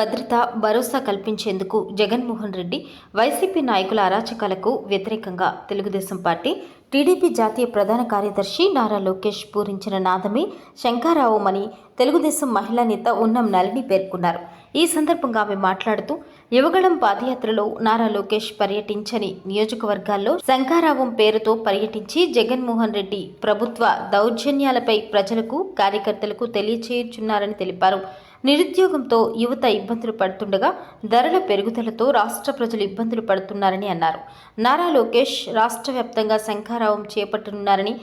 భద్రత భరోసా కల్పించేందుకు జగన్మోహన్ రెడ్డి వైసీపీ నాయకుల అరాచకాలకు వ్యతిరేకంగా తెలుగుదేశం పార్టీ టీడీపీ జాతీయ ప్రధాన కార్యదర్శి నారా లోకేష్ పూరించిన నాదమే శంకారావమని తెలుగుదేశం మహిళా నేత ఉన్నం నలిని పేర్కొన్నారు. ఈ సందర్భంగా ఆమె మాట్లాడుతూ యువగళం పాదయాత్రలో నారా లోకేష్ పర్యటించని నియోజకవర్గాల్లో శంకారావం పేరుతో పర్యటించి జగన్మోహన్ రెడ్డి ప్రభుత్వ దౌర్జన్యాలపై ప్రజలకు కార్యకర్తలకు తెలియచేయుచున్నారని తెలిపారు. నిరుద్యోగంతో యువత ఇబ్బందులు పడుతుండగా ధరల పెరుగుదలతో రాష్ట్ర ప్రజలు ఇబ్బందులు పడుతున్నారని అన్నారు. నారా లోకేష్ రాష్ట్ర వ్యాప్తంగా శంఖారావం చేపట్టనున్నారని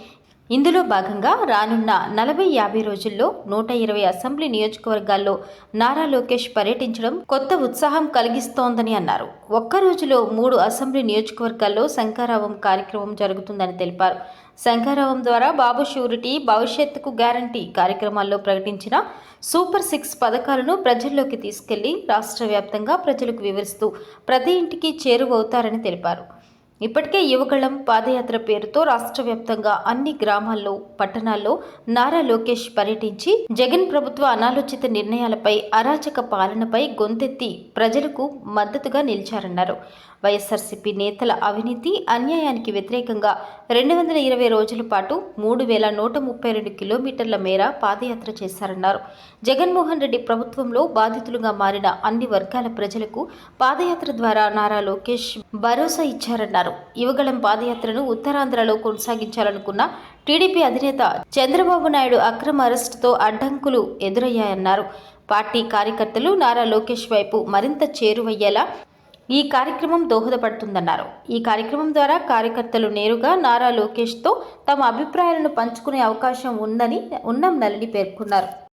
ఇందులో భాగంగా రానున్న నలభై యాభై రోజుల్లో నూట ఇరవై అసెంబ్లీ నియోజకవర్గాల్లో నారా లోకేష్ పర్యటించడం కొత్త ఉత్సాహం కలిగిస్తోందని అన్నారు. ఒక్క రోజులో మూడు అసెంబ్లీ నియోజకవర్గాల్లో శంఖారావం కార్యక్రమం జరుగుతుందని తెలిపారు. శంఖారావం ద్వారా బాబు షూరిటీ భవిష్యత్తుకు గ్యారంటీ కార్యక్రమాల్లో ప్రకటించిన సూపర్ సిక్స్ పథకాలను ప్రజల్లోకి తీసుకెళ్ళి రాష్ట్ర వ్యాప్తంగా ప్రజలకు వివరిస్తూ ప్రతి ఇంటికి చేరువవుతారని తెలిపారు. ఇప్పటికే యువకళం పాదయాత్ర పేరుతో రాష్ట్ర వ్యాప్తంగా అన్ని గ్రామాల్లో పట్టణాల్లో నారా లోకేష్ పర్యటించి జగన్ ప్రభుత్వ అనాలోచిత నిర్ణయాలపై అరాచక పాలనపై గొంతెత్తి ప్రజలకు మద్దతుగా నిలిచారన్నారు. వైఎస్ఆర్సీపీ నేతల అవినీతి అన్యాయానికి వ్యతిరేకంగా రెండు వందల ఇరవై రోజుల పాటు మూడు వేల నూట ముప్పై రెండు కిలోమీటర్ల మేర పాదయాత్ర చేశారన్నారు. జగన్మోహన్ రెడ్డి ప్రభుత్వంలో బాధితులుగా మారిన అన్ని వర్గాల ప్రజలకు పాదయాత్ర ద్వారా నారా లోకేష్ భరోసా ఇచ్చారన్నారు. యువగళం పాదయాత్రను ఉత్తరాంధ్రలో కొనసాగించాలనుకున్న టీడీపీ అధినేత చంద్రబాబు నాయుడు అక్రమ అరెస్టుతో అడ్డంకులు ఎదురయ్యాయన్నారు. పార్టీ కార్యకర్తలు నారా లోకేష్ వైపు మరింత చేరువయ్యేలా ఈ కార్యక్రమం దోహదపడుతుందన్నారు. ఈ కార్యక్రమం ద్వారా కార్యకర్తలు నేరుగా నారా లోకేష్తో తమ అభిప్రాయాలను పంచుకునే అవకాశం ఉందని ఉన్నం నలిని పేర్కొన్నారు.